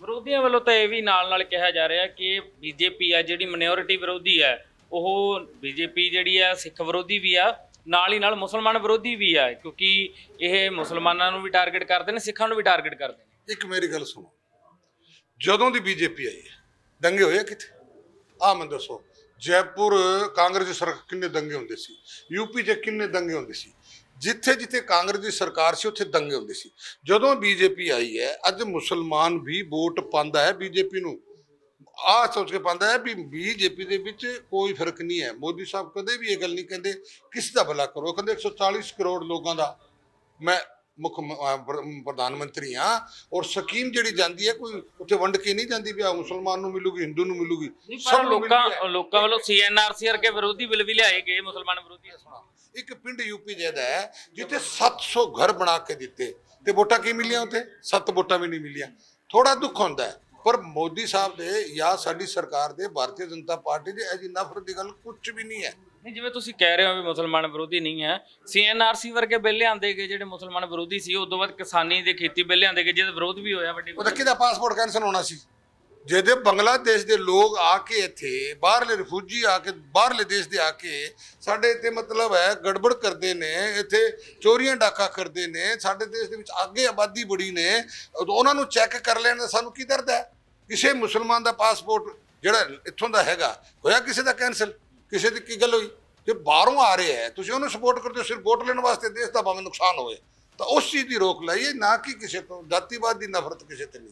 ਵਿਰੋਧੀਆਂ ਵੱਲੋਂ ਤਾਂ ਇਹ ਵੀ ਨਾਲ ਨਾਲ ਕਿਹਾ ਜਾ ਰਿਹਾ ਕਿ ਬੀਜੇਪੀ ਆ ਜਿਹੜੀ ਮਿਨੋਰਿਟੀ ਵਿਰੋਧੀ ਹੈ ਉਹ ਬੀਜੇਪੀ ਜਿਹੜੀ ਆ ਸਿੱਖ ਵਿਰੋਧੀ ਵੀ ਆ ਨਾਲ ਹੀ ਨਾਲ ਮੁਸਲਮਾਨ ਵਿਰੋਧੀ ਵੀ ਆ ਕਿਉਂਕਿ ਇਹ ਮੁਸਲਮਾਨਾਂ ਨੂੰ ਵੀ ਟਾਰਗੇਟ ਕਰਦੇ ਨੇ ਸਿੱਖਾਂ ਨੂੰ ਵੀ ਟਾਰਗੇਟ ਕਰਦੇ ਨੇ। ਇੱਕ ਮੇਰੀ ਗੱਲ ਸੁਣੋ। ਜਦੋਂ ਦੀ ਬੀਜੇਪੀ ਆਈ ਹੈ। ਦੰਗੇ ਹੋਏ ਆ ਕਿੱਥੇ? ਆ ਮੈਨੂੰ ਦੱਸੋ, ਜੈਪੁਰ ਕਾਂਗਰਸ ਦੀ ਸਰਕਾਰ ਕਿੰਨੇ ਦੰਗੇ ਹੁੰਦੇ ਸੀ? ਯੂਪੀ 'ਚ ਕਿੰਨੇ ਦੰਗੇ ਹੁੰਦੇ ਸੀ? ਜਿੱਥੇ ਜਿੱਥੇ ਕਾਂਗਰਸ ਦੀ ਸਰਕਾਰ ਸੀ, ਉੱਥੇ ਦੰਗੇ ਹੁੰਦੇ ਸੀ। ਜਦੋਂ ਬੀਜੇਪੀ ਆਈ ਹੈ, ਅੱਜ ਮੁਸਲਮਾਨ ਵੀ ਵੋਟ ਪਾਉਂਦਾ ਹੈ ਬੀਜੇਪੀ ਨੂੰ। ਆਹ ਸੋਚ ਕੇ ਪਾਉਂਦਾ ਹੈ ਵੀ ਬੀਜੇਪੀ ਦੇ ਵਿੱਚ ਕੋਈ ਫ਼ਰਕ ਨਹੀਂ ਹੈ। ਮੋਦੀ ਸਾਹਿਬ ਕਦੇ ਵੀ ਇਹ ਗੱਲ ਨਹੀਂ ਕਹਿੰਦੇ, ਕਿਸ ਦਾ ਭਲਾ ਕਰੋ? ਉਹ ਕਹਿੰਦੇ 140 ਕਰੋੜ ਲੋਕਾਂ ਦਾ। ਮੈਂ ਮੁੱਖ ਮ- ਅਹ ਪ੍ਰ- ਪ੍ਰਧਾਨ ਮੰਤਰੀ ਹਾਂ ਔਰ ਸਕੀਮ ਜਿਹੜੀ ਜਾਂਦੀ ਹੈ ਕੋਈ ਉੱਥੇ ਵੰਡ ਕੇ ਨਹੀਂ ਜਾਂਦੀ ਵੀ ਆ ਮੁਸਲਮਾਨ ਨੂੰ ਮਿਲੂਗੀ ਹਿੰਦੂ ਨੂੰ ਮਿਲੂਗੀ ਸਭ ਨੂੰ ਮਿਲਦੀ ਹੈ। ਲੋਕਾਂ ਲੋਕਾਂ ਵੱਲੋਂ ਸੀਐਨਆਰਸੀ ਵਰਗੇ ਵਿਰੋਧੀ ਬਿੱਲ ਵੀ ਲਿਆਏ ਗਏ ਮੁਸਲਮਾਨ ਵਿਰੋਧੀ ਇੱਕ ਪਿੰਡ ਯੂਪੀ ਜਿਹਦਾ ਹੈ ਜਿੱਥੇ 700 ਘਰ ਬਣਾ ਕੇ ਦਿੱਤੇ ਤੇ ਵੋਟਾਂ ਕੀ ਮਿਲੀਆਂ ਉੱਥੇ? ਸੱਤ ਵੋਟਾਂ ਵੀ ਨਹੀਂ ਮਿਲੀਆਂ। ਥੋੜਾ ਦੁੱਖ ਹੁੰਦਾ ਹੈ ਪਰ ਮੋਦੀ ਸਾਹਿਬ ਦੇ ਜਾਂ ਸਾਡੀ ਸਰਕਾਰ ਦੇ ਭਾਰਤੀ ਜਨਤਾ ਪਾਰਟੀ ਦੇ ਅਜੀ ਨਫ਼ਰਤ ਦੀ ਗੱਲ ਕੁਝ ਵੀ ਨਹੀਂ ਹੈ। ਨਹੀਂ ਜਿਵੇਂ ਤੁਸੀਂ ਕਹਿ ਰਹੇ ਹੋ ਵੀ ਮੁਸਲਮਾਨ ਵਿਰੋਧੀ ਨਹੀਂ ਹੈ ਸੀਐਨਆਰਸੀ ਵਰਗੇ ਬਿੱਲ ਆਂਦੇ ਗਏ ਜਿਹੜੇ ਮੁਸਲਮਾਨ ਵਿਰੋਧੀ ਸੀ ਉਸ ਤੋਂ ਬਾਅਦ ਕਿਸਾਨੀ ਦੇ ਖੇਤੀ ਬਿੱਲ ਆਂਦੇ ਗਏ ਜਿਹਦਾ ਵਿਰੋਧ ਵੀ ਹੋਇਆ ਵੱਡੇ ਉਹਦਾ ਕਿਹਦਾ ਪਾਸਪੋਰਟ ਕੈਂਸਲ ਹੋਣਾ ਸੀ? ਜਿਹਦੇ ਬੰਗਲਾਦੇਸ਼ ਦੇ ਲੋਕ ਆ ਕੇ ਇੱਥੇ ਬਾਹਰਲੇ ਰਿਫਿਊਜੀ ਆ ਕੇ ਬਾਹਰਲੇ ਦੇਸ਼ ਦੇ ਆ ਕੇ ਸਾਡੇ ਇੱਥੇ ਮਤਲਬ ਹੈ ਗੜਬੜ ਕਰਦੇ ਨੇ ਇੱਥੇ ਚੋਰੀਆਂ ਡਾਕਾ ਕਰਦੇ ਨੇ ਸਾਡੇ ਦੇਸ਼ ਦੇ ਵਿੱਚ ਅੱਗੇ ਆਬਾਦੀ ਬੜੀ ਨੇ ਉਹਨਾਂ ਨੂੰ ਚੈੱਕ ਕਰ ਲੈਣ ਦਾ ਸਾਨੂੰ ਕੀ ਦਰਦ ਹੈ? ਕਿਸੇ ਮੁਸਲਮਾਨ ਦਾ ਪਾਸਪੋਰਟ ਜਿਹੜਾ ਇੱਥੋਂ ਦਾ ਹੈਗਾ ਹੋਇਆ ਕਿਸੇ ਦਾ ਕੈਂਸਲ ਕਿਸੇ ਦੀ ਕੀ ਗੱਲ ਹੋਈ? ਜੇ ਬਾਹਰੋਂ ਆ ਰਿਹਾ ਹੈ, ਤੁਸੀਂ ਉਹਨੂੰ ਸਪੋਰਟ ਕਰਦੇ ਹੋ, ਸਿਰਫ ਵੋਟ ਲੈਣ ਵਾਸਤੇ ਦੇਸ਼ ਦਾ ਭਾਵੇਂ ਨੁਕਸਾਨ ਹੋਵੇ, ਤਾਂ ਉਸ ਚੀਜ਼ ਦੀ ਰੋਕ ਲਾਈਏ, ਨਾ ਕਿ ਕਿਸੇ ਤੋਂ, ਜਾਤੀਵਾਦ ਦੀ ਨਫ਼ਰਤ ਕਿਸੇ ਤੇ ਨਹੀਂ।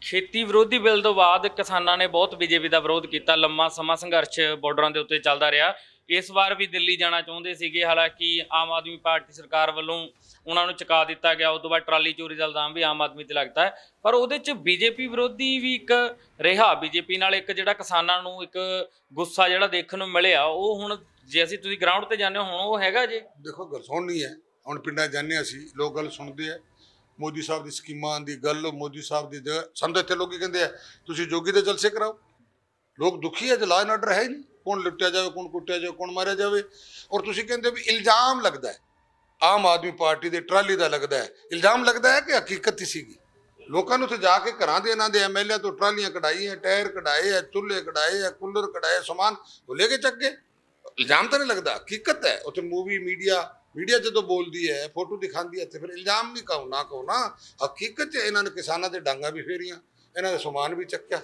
ਖੇਤੀ ਵਿਰੋਧੀ ਬਿੱਲ ਤੋਂ ਬਾਅਦ ਕਿਸਾਨਾਂ ਨੇ ਬਹੁਤ ਬੀਜੇਪੀ ਦਾ ਵਿਰੋਧ ਕੀਤਾ। ਲੰਮਾ ਸਮਾਂ ਸੰਘਰਸ਼ ਬਾਰਡਰਾਂ ਦੇ ਉੱਤੇ ਚੱਲਦਾ ਰਿਹਾ। ਇਸ ਵਾਰ ਵੀ ਦਿੱਲੀ ਜਾਣਾ ਚਾਹੁੰਦੇ ਸੀਗੇ, ਹਾਲਾਂਕਿ ਆਮ ਆਦਮੀ ਪਾਰਟੀ ਸਰਕਾਰ ਵੱਲੋਂ ਉਹਨਾਂ ਨੂੰ ਚੁਕਾ ਦਿੱਤਾ ਗਿਆ, ਉਸ ਤੋਂ ਬਾਅਦ ਟਰਾਲੀ ਚੋਰੀ ਦਾ ਇਲਜ਼ਾਮ ਵੀ ਆਮ ਆਦਮੀ ਤੇ ਲੱਗਦਾ ਹੈ। ਪਰ ਉਹਦੇ 'ਚ ਬੀਜੇਪੀ ਵਿਰੋਧੀ ਵੀ ਇੱਕ ਰਿਹਾ, ਬੀਜੇਪੀ ਨਾਲ ਇੱਕ ਜਿਹੜਾ ਕਿਸਾਨਾਂ ਨੂੰ ਇੱਕ ਗੁੱਸਾ ਜਿਹੜਾ ਦੇਖਣ ਨੂੰ ਮਿਲਿਆ, ਉਹ ਹੁਣ ਜੇ ਅਸੀਂ ਤੁਸੀਂ ਗਰਾਊਂਡ ਤੇ ਜਾਂਦੇ ਹੋ, ਹੁਣ ਉਹ ਹੈਗਾ ਜੇ? ਦੇਖੋ, ਗੱਲ ਸੁਣਨੀ ਹੈ, ਹੁਣ ਪਿੰਡਾਂ ਜਾਂਦੇ ਹਾਂ ਅਸੀਂ, ਲੋਕ ਗੱਲ ਸੁਣਦੇ ਆ। ਮੋਦੀ ਸਾਹਿਬ ਦੀ ਸਕੀਮਾਂ ਦੀ ਗੱਲ, ਮੋਦੀ ਸਾਹਿਬ ਦੀ ਸਾਨੂੰ ਤਾਂ ਇੱਥੇ ਲੋਕੀ ਕਹਿੰਦੇ ਆ, ਤੁਸੀਂ ਜੋਗੀ ਦੇ ਜਲਸੇ ਕਰਾਓ। ਲੋਕ ਦੁਖੀ ਹੈ ਜੇ ਲਾਅ ਆਰਡਰ ਹੈ ਨਹੀਂ। ਕੌਣ ਲੁੱਟਿਆ ਜਾਵੇ, ਕੌਣ ਕੁੱਟਿਆ ਜਾਵੇ, ਕੌਣ ਮਾਰਿਆ ਜਾਵੇ। ਔਰ ਤੁਸੀਂ ਕਹਿੰਦੇ ਵੀ ਇਲਜ਼ਾਮ ਲੱਗਦਾ ਹੈ। ਆਮ ਆਦਮੀ ਪਾਰਟੀ ਦੇ ਟਰਾਲੀ ਦਾ ਲੱਗਦਾ ਹੈ। ਇਲਜ਼ਾਮ ਲੱਗਦਾ ਹੈ ਕਿ ਹਕੀਕਤ ਹੀ ਸੀਗੀ। ਲੋਕਾਂ ਨੂੰ ਉੱਥੇ ਜਾ ਕੇ ਘਰਾਂ ਦੇ ਇਹਨਾਂ ਦੇ ਐਮਐਲਏ ਤੋਂ ਟਰਾਲੀਆਂ ਕਢਾਈਆਂ ਟਾਇਰ ਕਢਾਏ ਆ ਚੁੱਲ੍ਹੇ ਕਢਾਏ ਆ ਕੂਲਰ ਕਢਾਏ ਸਮਾਨ ਉਹ ਲੈ ਕੇ ਚੱਕ ਗਏ। ਇਲਜ਼ਾਮ ਤਾਂ ਨਹੀਂ ਲੱਗਦਾ। ਹਕੀਕਤ ਹੈ, ਉੱਥੇ ਮੂਵੀ, ਮੀਡੀਆ ਮੀਡੀਆ ਜਦੋਂ ਬੋਲਦੀ ਹੈ, ਫੋਟੋ ਦਿਖਾਉਂਦੀ ਹੈ ਤੇ ਫਿਰ ਇਲਜ਼ਾਮ ਨਹੀਂ ਕਹੋ, ਨਾ ਕਹੋ, ਨਾ। ਹਕੀਕਤ 'ਚ ਇਹਨਾਂ ਨੇ ਕਿਸਾਨਾਂ ਦੇ ਡਾਂਗਾ ਵੀ ਫੇਰੀਆਂ, ਇਹਨਾਂ ਦਾ ਸਮਾਨ ਵੀ ਚੱਕਿਆ।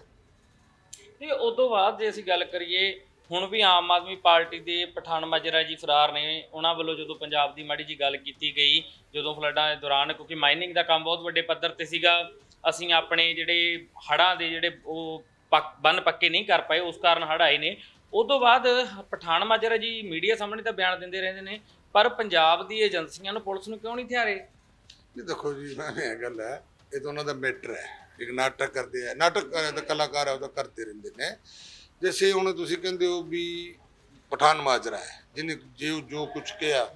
ਤੇ ਉਸ ਤੋਂ ਬਾਅਦ ਜੇ ਅਸੀਂ ਗੱਲ ਕਰੀਏ ਹੁਣ ਵੀ ਆਮ ਆਦਮੀ ਪਾਰਟੀ ਦੇ ਪਠਾਨ ਮਾਜਰਾ ਜੀ ਫਰਾਰ ਨੇ, ਉਹਨਾਂ ਵੱਲੋਂ ਜਦੋਂ ਪੰਜਾਬ ਦੀ ਮਾੜੀ ਜੀ ਗੱਲ ਕੀਤੀ ਗਈ, ਜਦੋਂ ਫਲੱਡਾਂ ਦੇ ਦੌਰਾਨ, ਕਿਉਂਕਿ ਮਾਈਨਿੰਗ ਦਾ ਕੰਮ ਬਹੁਤ ਵੱਡੇ ਪੱਧਰ ਤੇ ਸੀਗਾ, ਅਸੀਂ ਆਪਣੇ ਜਿਹੜੇ ਹੜ੍ਹਾਂ ਦੇ ਜਿਹੜੇ ਉਹ ਬੰਨ ਪੱਕੇ ਨਹੀਂ ਕਰ ਪਾਏ, ਉਸ ਕਾਰਨ ਹੜ ਆਏ ਨੇ। ਉਸ ਤੋਂ ਬਾਅਦ ਪਠਾਨ ਮਾਜਰਾ ਜੀ ਮੀਡੀਆ ਸਾਹਮਣੇ ਤਾਂ ਬਿਆਨ ਦਿੰਦੇ ਰਹਿੰਦੇ ਨੇ, ਪਰ ਪੰਜਾਬ ਦੀ ਏਜੰਸੀਆਂ ਨੂੰ ਪੁਲਿਸ ਨੂੰ ਕਿਉਂ ਨਹੀਂ ਥਿਆਰੇ? ਨਹੀਂ, ਦੇਖੋ ਜੀ ਇਹ ਗੱਲ ਹੈ, ਇਹ ਤਾਂ ਉਹਨਾਂ ਦਾ ਮੈਟਰ ਹੈ, ਇੱਕ ਨਾਟਕ ਕਰਦੇ ਆ, ਨਾਟਕ ਕਲਾਕਾਰ ਹੈ ਉਹ ਤਾਂ ਕਰਦੇ ਰਹਿੰਦੇ ਨੇ। ਜੈਸੇ ਹੁਣ ਤੁਸੀਂ ਕਹਿੰਦੇ ਹੋ ਵੀ ਪਠਾਨ ਮਾਜਰਾ ਹੈ, ਜਿਹਨੇ ਜੋ ਜੋ ਕੁਝ ਕਿਹਾ,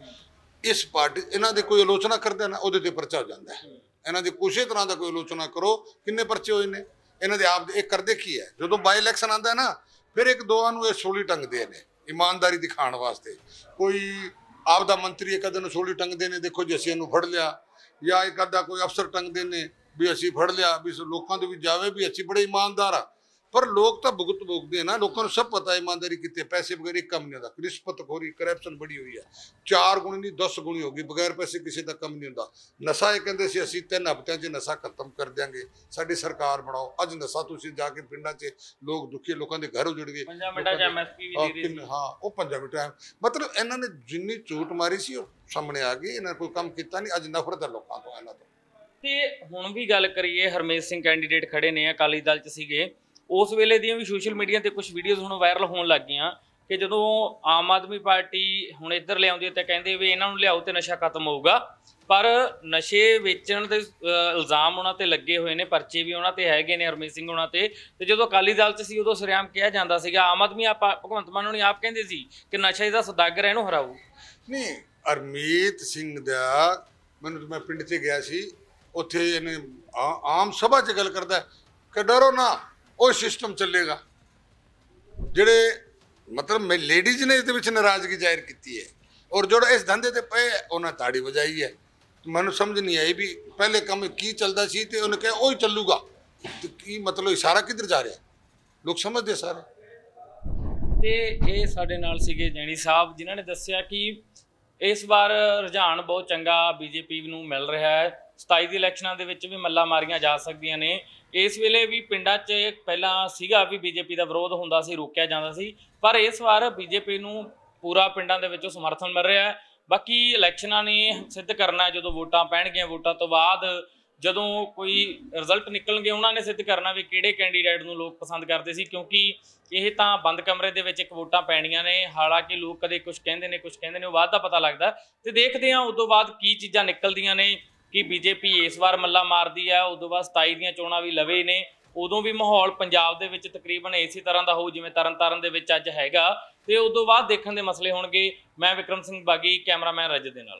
ਇਸ ਪਾਰਟੀ, ਇਹਨਾਂ ਦੇ ਕੋਈ ਆਲੋਚਨਾ ਕਰਦੇ ਨਾ, ਉਹਦੇ ਤੇ ਪਰਚਾ ਹੋ ਜਾਂਦਾ ਹੈ। ਇਹਨਾਂ ਦੀ ਕਿਸੇ ਤਰ੍ਹਾਂ ਦਾ ਕੋਈ ਆਲੋਚਨਾ ਕਰੋ, ਕਿੰਨੇ ਪਰਚੇ ਹੋਏ ਨੇ? ਇਹਨਾਂ ਦੇ ਆਪ ਇਹ ਕਰਦੇ ਕੀ ਹੈ। ਜਦੋਂ ਬਾਈ ਇਲੈਕਸ਼ਨ ਆਉਂਦਾ ਹੈ ਨਾ, ਫਿਰ ਇੱਕ ਦੋਆਂ ਨੂੰ ਇਹ ਸੋਲੀ ਟੰਗਦੇ ਨੇ, ਇਮਾਨਦਾਰੀ ਦਿਖਾਉਣ ਵਾਸਤੇ। ਕੋਈ ਆਪ ਦਾ ਮੰਤਰੀ ਇੱਕ ਅੱਧੇ ਨੂੰ ਸੋਲੀ ਟੰਗਦੇ ਨੇ, ਦੇਖੋ ਜੇ ਅਸੀਂ ਇਹਨੂੰ ਫੜ ਲਿਆ। ਜਾਂ ਇੱਕ ਅੱਧਾ ਕੋਈ ਅਫਸਰ ਟੰਗਦੇ ਨੇ, ਵੀ ਅਸੀਂ ਫੜ ਲਿਆ, ਵੀ ਲੋਕਾਂ ਦੇ ਵੀ ਜਾਵੇ ਵੀ ਅਸੀਂ ਬੜੇ ਇਮਾਨਦਾਰ ਆ। ਪਰ ਲੋਕ ਤਾਂ ਭੁਗਤ ਭੁਗਤਦੇ ਆ ਨਾ ਲੋਕਾਂ ਨੂੰ ਸਭ ਪਤਾ ਹੈ ਇਮਾਨਦਾਰੀ ਕਿੱਥੇ ਪੈਸੇ ਬਗੈਰ ਇੱਕ ਕੰਮ ਨਹੀਂ ਹੁੰਦਾ ਰਿਸ਼ਵਤਖੋਰੀ ਕਰਪਸ਼ਨ ਬੜੀ ਹੋਈ ਹੈ ਚਾਰ ਗੁਣੀ ਨਹੀਂ 10 ਗੁਣੀ ਹੋ ਗਈ ਬਗੈਰ ਪੈਸੇ ਕਿਸੇ ਦਾ ਕੰਮ ਨਹੀਂ ਹੁੰਦਾ। ਨਸ਼ਾ ਇਹ ਕਹਿੰਦੇ ਸੀ ਅਸੀਂ ਤਿੰਨ ਹਫ਼ਤਿਆਂ 'ਚ ਨਸ਼ਾ ਖਤਮ ਕਰ ਦਿਆਂਗੇ ਸਾਡੀ ਸਰਕਾਰ ਬਣਾਓ। ਅੱਜ ਨਸ਼ਾ ਤੁਸੀਂ ਜਾ ਕੇ ਪਿੰਡਾਂ 'ਚ ਲੋਕ ਦੁਖੀ ਲੋਕਾਂ ਦੇ ਘਰ ਉਜੜ ਗਏ। ਪੰਜਾਂ ਮਿੰਟਾਂ 'ਚ ਐਮਐਸਪੀ ਵੀ ਦੇ ਰਹੀ ਹਾਂ ਉਹ ਪੰਜਾਬੀ ਟਾਈਮ ਮਤਲਬ ਇਹਨਾਂ ਨੇ ਜਿੰਨੀ ਝੂਠ ਮਾਰੀ ਸੀ ਉਹ ਸਾਹਮਣੇ ਆ ਗਈ ਇਹਨਾਂ ਕੋਈ ਕੰਮ ਕੀਤਾ ਨਹੀਂ ਅੱਜ ਨਫ਼ਰਤ ਹੈ ਲੋਕਾਂ ਤੋਂ ਇਹਨਾਂ ਤੋਂ। ਤੇ ਹੁਣ ਵੀ ਗੱਲ ਕਰੀਏ ਹਰਮੇਸ਼ ਸਿੰਘ ਕੈਂਡੀਡੇਟ ਖੜੇ ਨੇ ਅਕਾਲੀ ਦਲ 'ਚ ਸੀਗੇ। ਉਸ ਵੇਲੇ ਦੀਆਂ ਵੀ ਸੋਸ਼ਲ ਮੀਡੀਆ ਤੇ ਕੁਝ ਵੀਡੀਓਜ਼ ਹੁਣ ਵਾਇਰਲ ਹੋਣ ਲੱਗ ਗਈਆਂ ਕਿ ਜਦੋਂ ਆਮ ਆਦਮੀ ਪਾਰਟੀ ਹੁਣ ਇੱਧਰ ਲਿਆਉਂਦੀ ਹੈ ਤਾਂ ਕਹਿੰਦੇ ਵੀ ਇਹਨਾਂ ਨੂੰ ਲਿਆਓ ਤੇ ਨਸ਼ਾ ਖਤਮ ਹੋਊਗਾ। ਪਰ ਨਸ਼ੇ ਵੇਚਣ ਦੇ ਇਲਜ਼ਾਮ ਉਹਨਾਂ ਤੇ ਲੱਗੇ ਹੋਏ ਨੇ ਪਰਚੇ ਵੀ ਉਹਨਾਂ ਤੇ ਹੈਗੇ ਨੇ ਹਰਮੇਸ਼ ਸਿੰਘ ਉਹਨਾਂ ਤੇ। ਤੇ ਜਦੋਂ ਅਕਾਲੀ ਦਲ 'ਚ ਸੀ ਉਦੋਂ ਸਰਿਆਮ ਕਿਹਾ ਜਾਂਦਾ ਸੀਗਾ ਆਮ ਆਦਮੀ ਆਪ ਭਗਵੰਤ ਮਾਨ ਉਹਨੇ ਆਪ ਕਹਿੰਦੇ ਸੀ ਕਿ ਨਸ਼ੇ ਦਾ ਸੌਦਾਗਰ ਹੈ, ਇਹਨੂੰ ਹਰਾਓ। ਨਹੀਂ ਅਰਮੀਤ ਸਿੰਘ ਦਾ ਮੈਨੂੰ ਮੈਂ ਪਿੰਡ 'ਚ ਗਿਆ ਸੀ ਉੱਥੇ ਇਹਨੇ ਆਮ ਸਭਾ 'ਚ ਗੱਲ ਕਰਦਾ ਕਿ ਡਰੋ ਨਾ। ਉਹ ਸਿਸਟਮ ਚੱਲੇਗਾ। ਜਿਹੜੇ ਮਤਲਬ ਮੈਂ ਲੇਡੀਜ਼ ਨੇ ਇਹਦੇ ਵਿੱਚ ਨਾਰਾਜ਼ਗੀ ਜ਼ਾਹਿਰ ਕੀਤੀ ਹੈ। ਔਰ ਜਿਹੜਾ ਇਸ ਧੰਦੇ ਤੇ ਪਏ ਹੈ, ਉਹਨਾਂ ਤਾੜੀ ਵਜਾਈ ਹੈ। ਮੈਨੂੰ ਸਮਝ ਨਹੀਂ ਆਈ ਵੀ ਪਹਿਲੇ ਕੰਮ ਕੀ ਚੱਲਦਾ ਸੀ ਤੇ ਉਹਨੇ ਕਿਹਾ ਉਹ ਹੀ ਚੱਲੂਗਾ। ਤੇ ਕੀ ਮਤਲਬ ਇਸ਼ਾਰਾ ਕਿੱਧਰ ਜਾ ਰਿਹਾ? ਲੋਕ ਸਮਝਦੇ ਸਾਰੇ। ਤੇ ਇਹ ਸਾਡੇ ਨਾਲ ਸੀਗੇ ਜੈਣੀ ਸਾਹਿਬ ਜਿਨ੍ਹਾਂ ਨੇ ਦੱਸਿਆ ਕਿ ਇਸ ਵਾਰ ਰੁਝਾਨ ਬਹੁਤ ਚੰਗਾ ਬੀਜੇਪੀ ਨੂੰ ਮਿਲ ਰਿਹਾ ਹੈ। 27 ਦੀ ਇਲੈਕਸ਼ਨਾਂ ਦੇ ਵਿੱਚ ਵੀ ਮੱਲਾ ਮਾਰੀਆਂ ਜਾ ਸਕਦੀਆਂ ਨੇ। ਇਸ ਵੇਲੇ ਵੀ ਪਿੰਡਾਂ 'ਚ ਪਹਿਲਾਂ ਸੀਗਾ ਵੀ ਬੀਜੇਪੀ ਦਾ ਵਿਰੋਧ ਹੁੰਦਾ ਸੀ, ਰੋਕਿਆ ਜਾਂਦਾ ਸੀ। ਪਰ ਇਸ ਵਾਰ ਬੀਜੇਪੀ ਨੂੰ ਪੂਰਾ ਪਿੰਡਾਂ ਦੇ ਵਿੱਚੋਂ ਸਮਰਥਨ ਮਿਲ ਰਿਹਾ ਹੈ। ਬਾਕੀ ਇਲੈਕਸ਼ਨਾਂ ਨੇ ਸਿੱਧ ਕਰਨਾ ਜਦੋਂ ਵੋਟਾਂ ਪੈਣਗੀਆਂ ਵੋਟਾਂ ਤੋਂ ਬਾਅਦ, ਜਦੋਂ ਕੋਈ ਰਿਜ਼ਲਟ ਨਿਕਲਣਗੇ, ਉਹਨਾਂ ਨੇ ਸਿੱਧ ਕਰਨਾ ਵੀ ਕਿਹੜੇ ਕੈਂਡੀਡੇਟ ਨੂੰ ਲੋਕ ਪਸੰਦ ਕਰਦੇ ਸੀ, ਕਿਉਂਕਿ ਇਹ ਤਾਂ ਬੰਦ ਕਮਰੇ ਦੇ ਵਿੱਚ ਇੱਕ ਵੋਟਾਂ ਪੈਣੀਆਂ ਨੇ। ਹਾਲਾਂਕਿ ਲੋਕ ਕਦੇ ਕੁਝ ਕਹਿੰਦੇ ਨੇ ਕੁਝ ਕਹਿੰਦੇ ਨੇ, ਉਹ ਬਾਅਦ ਦਾ ਪਤਾ ਲੱਗਦਾ ਤੇ ਦੇਖਦੇ ਹਾਂ, ਉਦੋਂ ਬਾਅਦ ਕੀ ਚੀਜ਼ਾਂ ਨਿਕਲਦੀਆਂ ਨੇ। ਕਿ ਬੀਜੇਪੀ ਇਸ ਵਾਰ ਮੱਲਾ ਮਾਰਦੀ ਆ ਉਦੋਂ ਬਾਅਦ 27 ਦੀਆਂ ਚੋਣਾਂ ਵੀ ਲਵੇ ਨੇ, ਉਦੋਂ ਵੀ ਮਾਹੌਲ ਪੰਜਾਬ ਦੇ ਵਿੱਚ ਤਕਰੀਬਨ ਇਸੇ ਤਰ੍ਹਾਂ ਦਾ ਹੋਊ, ਜਿਵੇਂ ਤਰਨਤਾਰਨ ਦੇ ਵਿੱਚ ਅੱਜ ਹੈਗਾ। ਤੇ ਉਦੋਂ ਬਾਅਦ ਦੇਖਣ ਦੇ ਮਸਲੇ ਹੋਣਗੇ। ਮੈਂ ਵਿਕਰਮ ਸਿੰਘ ਬਾਗੀ, ਕੈਮਰਾਮੈਨ ਰਜਤ ਦੇ ਨਾਲ।